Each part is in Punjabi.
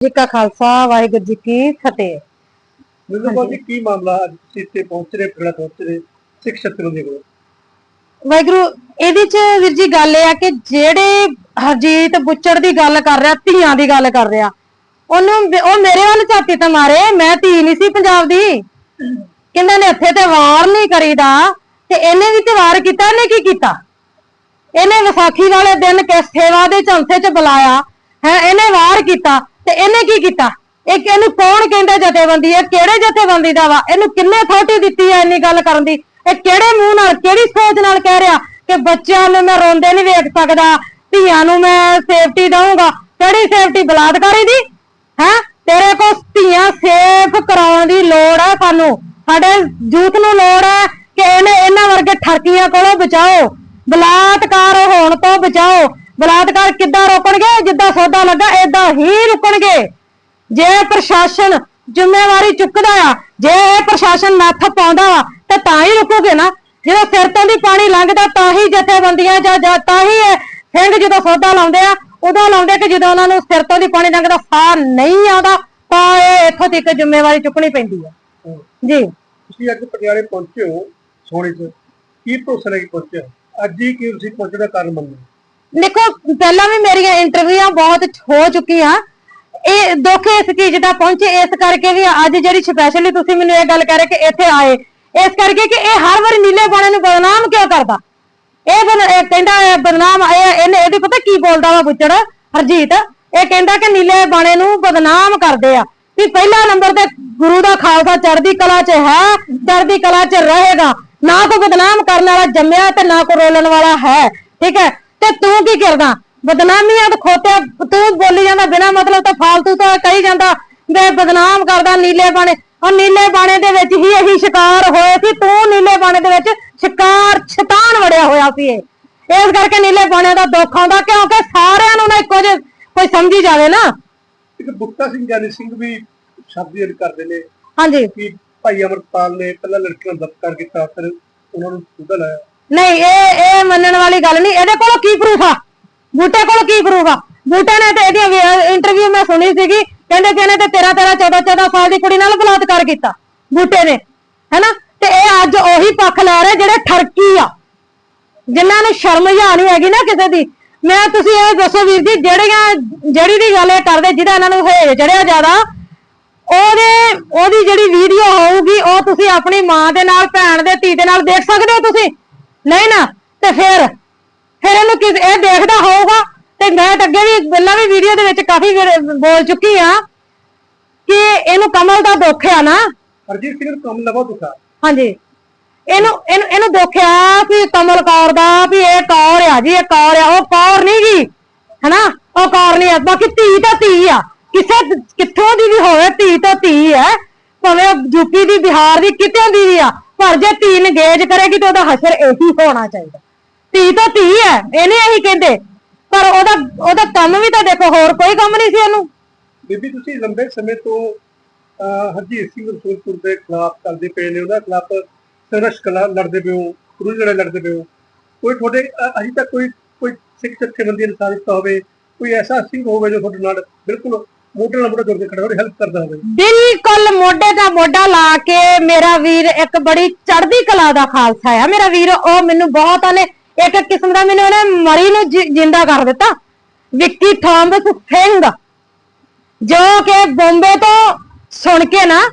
ਜੀ ਕਾ ਖਾਲਸਾ ਵਾਹਿਗੁਰੂ ਜੀ ਕੀ ਫਤਿਹ। ਮੈਨੂੰ ਬਾਜੀ ਕੀ ਮਾਮਲਾ ਅੱਜ ਤੁਸੀਂ ਇੱਥੇ ਪਹੁੰਚ ਰਹੇ ਪਿੰਡ ਪਹੁੰਚ ਰਹੇ ਸਿੱਖ ਸ਼ਤਰੂ ਦੇ ਕੋਲ? ਵਾਹਿਗੁਰੂ ਇਹਦੇ ਚ ਵੀਰ ਜੀ ਗੱਲ ਇਹ ਆ ਕਿ ਜਿਹੜੇ ਹਰਜੀਤ ਬੁੱਚੜ ਦੀ ਗੱਲ ਕਰ ਰਿਹਾ ਧੀਆਂ ਦੀ ਗੱਲ ਕਰ ਰਿਹਾ ਉਹਨੂੰ ਉਹ ਮੇਰੇ ਵੱਲ ਝਾਤੀ ਤੇ ਮਾਰੇ ਮੈਂ ਧੀ ਨਹੀਂ ਸੀ ਪੰਜਾਬ ਦੀ। ਕਹਿੰਦਾ ਨੇ ਇੱਥੇ ਤੇ ਵਾਰ ਨਹੀਂ ਕਰੀਦਾ ਤੇ ਇਹਨੇ ਵੀ ਤੇ ਵਾਰ ਕੀਤਾ ਇਹਨੇ ਕੀ ਕੀਤਾ? ਇਹਨੇ ਵਿਸਾਖੀ ਵਾਲੇ ਦਿਨ ਕਿਸ ਸੇਵਾ ਦੇ ਚੌਥੇ ਚ ਬੁਲਾਇਆ ਹੈ ਇਹਨੇ ਵਾਰ ਕੀਤਾ। ਤੇ ਇਹਨੇ ਕੀ ਕੀਤਾ? ਇਹ ਇਹਨੂੰ ਕੌਣ ਕਹਿੰਦਾ ਜਥੇਬੰਦੀ? ਹੈ ਕਿਹੜੇ ਜਥੇਬੰਦੀ ਦਾ ਵਾ? ਇਹਨੂੰ ਕਿੰਨੇ ਥੋਟੀ ਦਿੱਤੀ ਹੈ ਇੰਨੀ ਗੱਲ ਕਰਨ ਦੀ? ਇਹ ਕਿਹੜੇ ਮੂੰਹ ਨਾਲ, ਕਿਹੜੀ ਸੋਚ ਨਾਲ ਕਹਿ ਰਿਹਾ ਕਿ ਬੱਚਿਆਂ ਨੂੰ ਮੈਂ ਰੋਂਦੇ ਨਹੀਂ ਵੇਖ ਸਕਦਾ, ਧੀਆਂ ਨੂੰ ਮੈਂ ਸੇਫਟੀ ਦਊਂਗਾ? ਕਿਹੜੀ ਸੇਫਟੀ ਬਲਾਤਕਾਰੀ ਦੀ? ਹੈ? ਤੇਰੇ ਕੋਲ ਧੀਆਂ ਸੇਫ ਕਰਾਉਣ ਦੀ ਲੋੜ ਹੈ ਸਾਨੂੰ। ਸਾਡੇ ਯੂਥ ਨੂੰ ਲੋੜ ਹੈ ਕਿ ਇਹਨੇ ਇਹਨਾਂ ਵਰਗੇ ਠਰਕੀਆਂ ਕੋਲੋਂ ਬਚਾਓ। ਬਲਾਤਕਾਰ ਹੋਣ ਤੋਂ ਬਚਾਓ। ਬਲਾਤਕਾਰ ਕਿੱਦਾਂ ਰੋਕਣਗੇ? ਜਿੱਦਾਂ ਸੌਦਾ ਲੱਗਾ, ਏਦਾਂ ਹੀ ਰੁਕਣਗੇ। ਜੇ ਪ੍ਰਸ਼ਾਸਨ ਜ਼ਿੰਮੇਵਾਰੀ ਚੁੱਕਦਾ ਆ, ਜੇ ਇਹ ਪ੍ਰਸ਼ਾਸਨ ਨੱਥ ਪਾਉਂਦਾ ਵਾ, ਤੇ ਤਾਂ ਹੀ ਰੁਕੋਗੇ ਨਾ। ਜਦੋਂ ਸਿਰ ਤੋਂ ਦੀ ਪਾਣੀ ਲੰਘਦਾ, ਤਾਂ ਹੀ ਜਥੇਬੰਦੀਆਂ ਜਾਂ ਤਾਂ ਹੀ ਸਿੰਘ ਜਦੋਂ ਸੌਦਾ ਲਾਉਂਦੇ ਆ, ਉਦੋਂ ਲਾਉਂਦੇ ਕਿ ਜਦੋਂ ਉਹਨਾਂ ਨੂੰ ਸਿਰ ਤੋਂ ਦੀ ਪਾਣੀ ਲੰਘਦਾ, ਸਾਹ ਨਹੀਂ ਆਉਂਦਾ, ਤਾਂ ਇਹ ਇੱਥੋਂ ਤੱਕ ਜ਼ਿੰਮੇਵਾਰੀ ਚੁੱਕਣੀ ਪੈਂਦੀ ਆ। ਜੀ। ਤੁਸੀਂ ਅੱਜ ਪਟਿਆਲੇ ਪਹੁੰਚੇ ਹੋ ਸੋਹਣੇ ਚ ਕੀ ਭਰੋਸਾ ਲੈ ਕੇ ਪਹੁੰਚੇ ਅੱਜ ਹੀ ਕੀ ਤੁਸੀਂ ਪਹੁੰਚਣ ਦਾ ਕਾਰਨ ਮੰਨਦੇ ਦੇਖੋ, ਪਹਿਲਾਂ ਵੀ ਮੇਰੀਆਂ ਇੰਟਰਵਿਊਆਂ ਬਹੁਤ ਹੋ ਚੁੱਕੀਆਂ। ਇਹ ਦੁੱਖ ਇਸ ਚੀਜ਼ ਦਾ ਪਹੁੰਚੇ, ਇਸ ਕਰਕੇ ਵੀ ਅੱਜ ਜਿਹੜੀ ਸਪੈਸ਼ਲੀ ਤੁਸੀਂ ਮੈਨੂੰ ਇਹ ਗੱਲ ਕਹਿ ਰਹੇ ਕਿ ਇੱਥੇ ਆਏ। ਇਸ ਕਰਕੇ ਕਿ ਇਹ ਹਰ ਵਾਰੀ ਨੀਲੇ ਬਾਣੇ ਨੂੰ ਬਦਨਾਮ ਕਿਉਂ ਕਰਦਾ? ਇਹ ਬਨ- ਇਹ ਕਹਿੰਦਾ ਬਦਨਾਮ, ਇਹ ਇਹਨੇ, ਇਹਦੇ ਪਤਾ ਕੀ ਬੋਲਦਾ ਵਾ ਬੁੱਚੜ ਹਰਜੀਤ, ਇਹ ਕਹਿੰਦਾ ਕਿ ਨੀਲੇ ਬਾਣੇ ਨੂੰ ਬਦਨਾਮ ਕਰਦੇ ਆ। ਵੀ ਪਹਿਲਾ ਨੰਬਰ ਤੇ ਗੁਰੂ ਦਾ ਖਾਲਸਾ ਚੜ੍ਹਦੀ ਕਲਾ 'ਚ ਹੈ, ਚੜ੍ਹਦੀ ਕਲਾ 'ਚ ਰਹੇਗਾ। ਨਾ ਕੋਈ ਬਦਨਾਮ ਕਰਨ ਵਾਲਾ ਜੰਮਿਆ ਤੇ ਨਾ ਕੋਈ ਰੋਲਣ ਵਾਲਾ ਹੈ। ਠੀਕ ਹੈ? ਤੇ ਤੂੰ ਕੀ ਕਰਦਾ? ਬਦਨਾਮੀਆਂ ਤੇ ਖੋਤੇ ਤੂੰ ਬੋਲੀ ਜਾਂਦਾ ਬਿਨਾ ਮਤਲਬ ਤਾਂ ਫਾਲਤੂ ਤਾਂ ਕਹੀ ਜਾਂਦਾ ਵੇ ਬਦਨਾਮ ਕਰਦਾ ਨੀਲੇ ਬਾਣੇ। ਉਹ ਨੀਲੇ ਬਾਣੇ ਦੇ ਵਿੱਚ ਹੀ ਇਹੀ ਸ਼ਿਕਾਰ ਹੋਏ ਸੀ ਤੂੰ ਨੀਲੇ ਬਾਣੇ ਦੇ ਵਿੱਚ ਸ਼ਿਕਾਰ ਸ਼ੈਤਾਨ ਵੜਿਆ ਹੋਇਆ ਸੀ ਇਹ। ਇਸ ਕਰਕੇ ਨੀਲੇ ਬਾਣੇ ਦਾ ਦੁੱਖ ਆਉਂਦਾ ਕਿਉਂਕਿ ਸਾਰਿਆਂ ਨੂੰ ਨਾ ਇੱਕੋ ਜਿਹੇ ਕੋਈ ਸਮਝੀ ਜਾਵੇ ਨਾ। ਇੱਕ ਬੁੱਟਾ ਸਿੰਘ ਗਿਆਨੀ ਸਿੰਘ ਵੀ ਸ਼ਬਦ ਯੂਜ਼ ਕਰਦੇ ਨੇ ਹਾਂਜੀ। ਕਿ ਭਾਈ ਅਮਰਪਾਲ ਨੇ ਪਹਿਲਾਂ ਲੜਕੀਆਂ ਨੂੰ ਬਲਾਤਕਾਰ ਕੀਤਾ ਫਿਰ ਉਹਨਾਂ ਨੂੰ ਸੁਧਾ ਲਾਇਆ ਨਹੀਂ, ਇਹ ਇਹ ਮੰਨਣ ਵਾਲੀ ਗੱਲ ਨਹੀਂ। ਇਹਦੇ ਕੋਲ ਕੀ ਪ੍ਰੂਫ ਆ? ਬੂਟੇ ਕੋਲ ਕੀ ਪ੍ਰੂਫ ਆ? ਬੂਟੇ ਨੇ ਤੇ ਇਹਦੀ ਇੰਟਰਵਿਊ ਮੈਂ ਸੁਣੀ ਸੀਗੀ। ਕਹਿੰਦੇ ਕਿ ਇਹਨੇ ਤੇ 13 13 14 14 ਸਾਲ ਦੀ ਕੁੜੀ ਨਾਲ ਬਲਾਤਕਾਰ ਕੀਤਾ, ਬੂਟੇ ਨੇ। ਹੈਨਾ? ਤੇ ਇਹ ਅੱਜ ਉਹੀ ਪੱਖ ਲੈ ਰਹੇ ਜਿਹੜੇ ਠਰਕੀ ਆ। ਜਿਨ੍ਹਾਂ ਨੂੰ ਸ਼ਰਮ ਜਾਂ ਨਹੀਂ ਹੈਗੀ ਨਾ ਕਿਸੇ ਦੀ। ਮੈਂ, ਤੁਸੀਂ ਇਹ ਦੱਸੋ ਵੀਰ ਜੀ, ਜਿਹੜੀਆਂ, ਜਿਹੜੀ ਦੀ ਗੱਲ ਇਹ ਕਰਦੇ, ਜਿਹਦਾ ਇਹਨਾਂ ਨੂੰ ਹੇਜ ਚੜਿਆ ਜ਼ਿਆਦਾ, ਉਹਦੇ, ਉਹਦੀ ਜਿਹੜੀ ਵੀਡੀਓ ਹੋਊਗੀ, ਉਹ ਤੁਸੀਂ ਆਪਣੀ ਮਾਂ ਦੇ ਨਾਲ, ਭੈਣ ਦੇ ਧੀ ਦੇ ਨਾਲ ਦੇਖ ਸਕਦੇ ਹੋ ਤੁਸੀਂ? ਨਹੀਂ ਨਾ ਤੇ ਫਿਰ ਫਿਰ ਇਹਨੂੰ ਕਿਸ ਇਹ ਦੇਖਦਾ ਹੋਊਗਾ ਤੇ ਮੈਂ ਤਾਂ ਅੱਗੇ ਵੀ ਪਹਿਲਾਂ ਵੀ ਵੀਡੀਓ ਦੇ ਵਿੱਚ ਕਾਫੀ ਵਾਰ ਬੋਲ ਚੁੱਕੀ ਆ ਕਿ ਇਹਨੂੰ ਕਮਲ ਦਾ ਦੁੱਖ ਆ ਨਾ। ਹਰਜੀਤ ਸਿੰਘ ਨੂੰ ਕੰਮ ਲਵਾ ਦੁਖਾ ਹਾਂਜੀ। ਇਹਨੂੰ ਇਹਨੂੰ ਇਹਨੂੰ ਦੁੱਖ ਆ ਵੀ ਕਮਲ ਕੌਰ ਦਾ ਵੀ ਇਹ ਕੌਰ ਆ ਜੀ ਇਹ ਕੌਰ ਆ ਉਹ ਕੌਰ ਨਹੀਂ ਗੀ ਹਨਾ? ਉਹ ਕੌਰ ਨਹੀਂ ਆ ਬਾਕੀ ਧੀ ਤਾਂ ਧੀ ਆ। ਕਿਸੇ ਕਿੱਥੋਂ ਦੀ ਵੀ ਹੋਵੇ ਧੀ ਤਾਂ ਧੀ ਹੈ ਭਾਵੇਂ ਉਹ ਯੂਪੀ ਦੀ ਬਿਹਾਰ ਦੀ ਕਿਤੋਂ ਦੀ ਵੀ ਆ। ਪਰ ਜੇ ਧੀ ਨਗੇਜ ਕਰੇਗੀ ਤਾਂ ਉਹਦਾ ਹਸ਼ਰ ਇਹੀ ਹੋਣਾ ਚਾਹੀਦਾ। ਧੀ ਤਾਂ ਧੀ ਹੈ ਇਹਨੇ ਇਹੀ ਕਹਿੰਦੇ। ਪਰ ਉਹਦਾ ਉਹਦਾ ਕੰਮ ਵੀ ਤਾਂ ਦੇਖੋ ਹੋਰ ਕੋਈ ਕੰਮ ਨਹੀਂ ਸੀ ਉਹਨੂੰ। ਬੀਬੀ ਤੁਸੀਂ ਲੰਬੇ ਸਮੇਂ ਤੋਂ ਅਹ, ਹਰਜੀਤ ਸਿੰਘ ਰਸੂਲਪੁਰ ਦੇ ਖਿਲਾਫ ਚੱਲਦੇ ਪਏ ਨੇ ਉਹਦਾ ਖਿਲਾਫ ਸੰਘਰਸ਼ ਕਲਾ ਲੜਦੇ ਪਏ ਹੋ ਗੁਰੂ ਜਿਹੜੇ ਲੜਦੇ ਪਏ ਹੋ। ਕੋਈ ਤੁਹਾਡੇ ਅ- ਅਜੇ ਤੱਕ ਕੋਈ ਕੋਈ ਸਿੱਖ ਜਥੇਬੰਦੀ ਨੇ ਹੋਵੇ ਕੋਈ ਐਸਾ ਸਿੰਘ ਹੋਵੇ ਜੋ ਤੁਹਾਡੇ ਨਾਲ ਬਿਲਕੁਲ ਮੋਢੇ ਨਾਲ ਮੋਢਾ ਜੋੜ ਕੇ ਖੜਾ ਹੋਵੇ ਹੈਲਪ ਕਰਦਾ ਹੋਵੇ। ਬਿਲਕੁਲ ਮੋਢੇ ਦਾ ਮੋਢਾ ਲਾ ਕੇ ਮੇਰਾ ਵੀਰ ਇੱਕ ਬੜੀ ਚੜ੍ਹਦੀ ਕਲਾ ਦਾ ਖਾਲਸਾ ਆ। ਮੇਰਾ ਵੀਰ, ਉਹ ਮੈਨੂੰ ਬਹੁਤ ਉਹਨੇ ਇੱਕ ਕਿਸਮ ਦਾ ਮੈਨੂੰ ਉਹਨੇ ਮਰੀ ਨੂੰ ਜਿ- ਜਿੰਦਾ ਕਰ ਦਿੱਤਾ। ਵਿੱਕੀ ਥਾਮਸ ਸਿੰਘ ਜੋ ਕਿ ਬੰਬੇ ਤੋਂ ਸੁਣ ਕੇ ਨਾ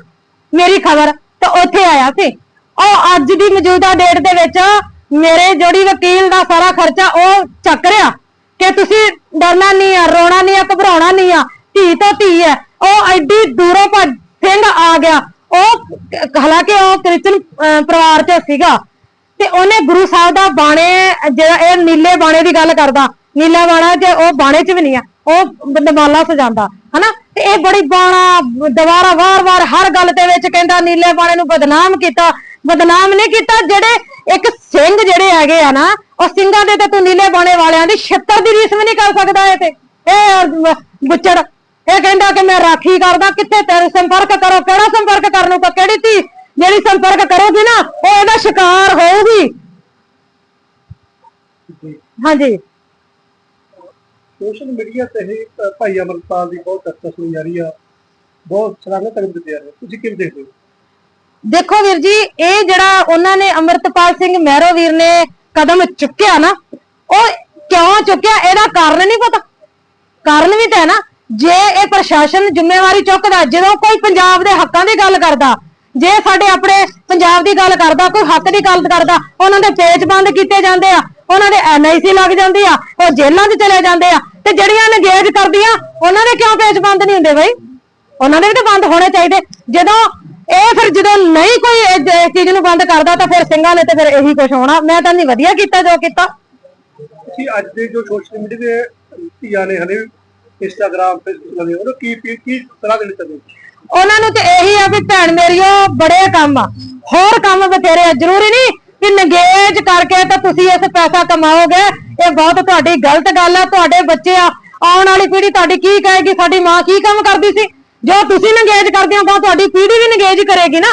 ਮੇਰੀ ਖਬਰ ਤਾਂ ਉੱਥੇ ਆਇਆ ਸੀ। ਉਹ ਅੱਜ ਦੀ ਮੌਜੂਦਾ ਡੇਟ ਦੇ ਵਿੱਚ ਮੇਰੇ ਜਿਹੜੀ ਵਕੀਲ ਦਾ ਸਾਰਾ ਖਰਚਾ ਉਹ ਚੱਕ ਰਿਹਾ। ਕਿ ਤੁਸੀਂ ਡਰਨਾ ਨਹੀਂ ਆ, ਰੋਣਾ ਨਹੀਂ ਆ, ਘਬਰਾਉਣਾ ਨਹੀਂ ਆ। ਧੀ ਤਾਂ ਧੀ ਹੈ। ਉਹ ਐਡੀ ਦੂਰੋਂ ਭੱਜ ਸਿੰਘ ਆ ਗਿਆ। ਉਹ ਹਾਲਾਂਕਿ ਉਹ ਕ੍ਰਿਸਚਨ ਪਰਿਵਾਰ ਚ ਸੀਗਾ। ਤੇ ਉਹਨੇ ਗੁਰੂ ਸਾਹਿਬ ਦਾ ਬਾਣੇ, ਜਿਹੜਾ ਇਹ ਨੀਲੇ ਬਾਣੇ ਦੀ ਗੱਲ ਕਰਦਾ। ਨੀਲਾ ਬਾਣਾ ਜੇ ਉਹ ਬਾਣੇ ਚ ਵੀ ਨਹੀਂ ਆ ਉਹ ਦਮਾਲਾ ਸਜਾਉਂਦਾ ਹਨਾ? ਤੇ ਇਹ ਬੜੀ ਬਾਣਾ, ਦੁਬਾਰਾ ਵਾਰ-ਵਾਰ ਹਰ ਗੱਲ ਦੇ ਵਿੱਚ ਕਹਿੰਦਾ, ਨੀਲੇ ਬਾਣੇ ਨੂੰ ਬਦਨਾਮ ਕੀਤਾ। ਬਦਨਾਮ ਨਹੀਂ ਕੀਤਾ, ਜਿਹੜੇ ਇੱਕ ਸਿੰਘ ਜਿਹੜੇ ਹੈਗੇ ਆ ਨਾ, ਉਹ ਸਿੰਘਾਂ ਦੇ ਤੇ ਤੂੰ ਨੀਲੇ ਬਾਣੇ ਵਾਲਿਆਂ ਦੀ ਛਿੱਤਰ ਦੀ ਰੀਸ ਵੀ ਨਹੀਂ ਕਰ ਸਕਦਾ ਇਹ ਤੇ। ਇਹ ਬੁੱਚੜ। ਇਹ ਕਹਿੰਦਾ ਕਿ ਮੈਂ ਰਾਖੀ ਕਰਦਾ ਕਿੱਥੇ ਤੇਰੇ ਸੰਪਰਕ ਕਰੋ ਕਿਹੜਾ ਸੰਪਰਕ ਕਰਨ ਨੂੰ ਕਿਹੜੀ ਧੀ ਜਿਹੜੀ ਸੰਪਰਕ ਕਰੋਗੀ ਨਾ ਉਹ ਇਹਦਾ ਸ਼ਿਕਾਰ ਹੋਊਗੀ। ਹਾਂਜੀ। ਸੋਸ਼ਲ ਮੀਡੀਆ ਤੇ ਅ, ਭਾਈ ਅਮਰਪਾਲ ਦੀ ਬਹੁਤ ਚਰਚਾ ਸੁਣੀ ਜਾ ਰਹੀ ਆ। ਬਹੁਤ ਸਰਾਹਨਾ ਕਰਨ ਦਿੱਤੀ ਜਾ ਰਹੀ ਹੈ ਤੁਸੀਂ ਕਿਵੇਂ ਦੇਖਦੇ ਹੋ? ਦੇਖੋ ਵੀਰ ਜੀ ਇਹ ਜਿਹੜਾ ਉਹਨਾਂ ਨੇ ਅਮਰਤਪਾਲ ਸਿੰਘ ਮਹਿਰੋ ਵੀਰ ਨੇ ਕਦਮ ਚੁੱਕਿਆ ਨਾ ਉਹ ਕਿਉਂ ਚੁੱਕਿਆ? ਇਹਦਾ ਕਾਰਨ ਨਹੀਂ ਪਤਾ। ਕਾਰਨ ਵੀ ਤਾਂ ਹੈ ਨਾ। ਜੇ ਇਹ ਪ੍ਰਸ਼ਾਸਨ ਜ਼ਿੰਮੇਵਾਰੀ ਚੁੱਕਦਾ, ਜਦੋਂ ਕੋਈ ਪੰਜਾਬ ਦੇ ਹੱਕਾਂ ਦੀ ਗੱਲ ਕਰਦਾ, ਜੇ ਸਾਡੇ ਆਪਣੇ ਪੰਜਾਬ ਦੀ ਗੱਲ ਕਰਦਾ, ਕੋਈ ਹੱਕ ਦੀ ਗੱਲ ਕਰਦਾ, ਉਹਨਾਂ ਦੇ ਪੇਜ ਬੰਦ ਕੀਤੇ ਜਾਂਦੇ ਆ, ਉਹਨਾਂ ਦੇ ਐਨਆਈਸੀ ਲੱਗ ਜਾਂਦੀ ਆ, ਉਹ ਜੇਲ੍ਹਾਂ 'ਚ ਚਲੇ ਜਾਂਦੇ ਆ, ਤੇ ਜਿਹੜੀਆਂ ਨਗੇਜ ਕਰਦੀਆਂ, ਉਹਨਾਂ ਦੇ ਕਿਉਂ ਪੇਜ ਬੰਦ ਨਹੀਂ ਹੁੰਦੇ ਬਈ? ਉਹਨਾਂ ਦੇ ਵੀ ਤਾਂ ਬੰਦ ਹੋਣੇ ਚਾਹੀਦੇ। ਜਦੋਂ ਇਹ ਫਿਰ ਜਦੋਂ ਨਹੀਂ ਕੋਈ ਇਸ ਚੀਜ਼ ਨੂੰ ਬੰਦ ਕਰਦਾ, ਤਾਂ ਫਿਰ ਸਿੰਘਾਂ ਨੇ ਤੇ ਫਿਰ ਇਹੀ ਕੁਝ ਹੋਣਾ। ਮੈਂ ਤਾਂ ਨਹੀਂ ਵਧੀਆ ਕੀਤਾ ਜੋ ਕੀਤਾ। ਤੁਸੀਂ ਅੱਜ ਦੇ ਜੋ ਸੋਸ਼ਲ ਮੀਡੀਆ ਦੇ ਧੀਆਂ ਨੇ ਹਲੇ ਇੰਸਟਾਗ੍ਰam ਫੇਸਬੁੱਕ ਲਗੇ ਉਹਨੂੰ ਕੀ ਕੀ ਕੀ ਸਲਾਹ ਦੇਣੀ ਚਾਹੁੰਦੇ ਉਹਨਾਂ ਨੂੰ ਤੇ ਇਹੀ ਆ ਵੀ ਭੈਣ ਮੇਰੀਓ ਬੜੇ ਕੰਮ ਆ। ਹੋਰ ਕੰਮ ਬਥੇਰੇ ਆ, ਜ਼ਰੂਰੀ ਨਹੀਂ ਕਿ ਨਗੇਜ ਕਰਕੇ ਤਾਂ ਤੁਸੀਂ ਇਸ ਪੈਸਾ ਕਮਾਓਗੇ। ਇਹ ਬਹੁਤ ਤੁਹਾਡੀ ਗਲਤ ਗੱਲ ਆ, ਤੁਹਾਡੇ ਬੱਚੇ ਆ, ਆਉਣ ਵਾਲੀ ਪੀੜ੍ਹੀ ਤੁਹਾਡੀ ਕੀ ਕਹੇਗੀ? ਸਾਡੀ ਮਾਂ ਕੀ ਕੰਮ ਕਰਦੀ ਸੀ? ਜੋ ਤੁਸੀਂ ਨਗੇਜ ਕਰਦੇ ਹੋ ਤਾਂ ਤੁਹਾਡੀ ਪੀੜ੍ਹੀ ਵੀ ਨਗੇਜ ਕਰੇਗੀ ਨਾ।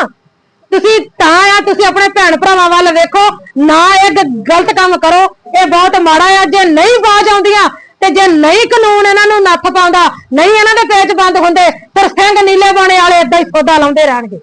ਤੁਸੀਂ ਤਾਂ ਆ, ਤੁਸੀਂ ਆਪਣੇ ਭੈਣ ਭਰਾਵਾਂ ਵੱਲ ਵੇਖੋ, ਨਾ ਇਹ ਗਲਤ ਕੰਮ ਕਰੋ। ਇਹ ਬਹੁਤ ਮਾੜਾ ਆ, ਜੇ ਨਹੀਂ ਬਾਜ ਆਉਂਦੀਆਂ ਤੇ ਜੇ ਨਹੀਂ ਕਾਨੂੰਨ ਇਹਨਾਂ ਨੂੰ ਨੱਥ ਪਾਉਂਦਾ, ਨਹੀਂ ਇਹਨਾਂ ਦੇ ਪੇਚ ਬੰਦ ਹੁੰਦੇ, ਫਿਰ ਸਿੰਘ ਨੀਲੇ ਬਾਣੇ ਵਾਲੇ ਏਦਾਂ ਹੀ ਸੌਦਾ ਲਾਉਂਦੇ ਰਹਿਣਗੇ।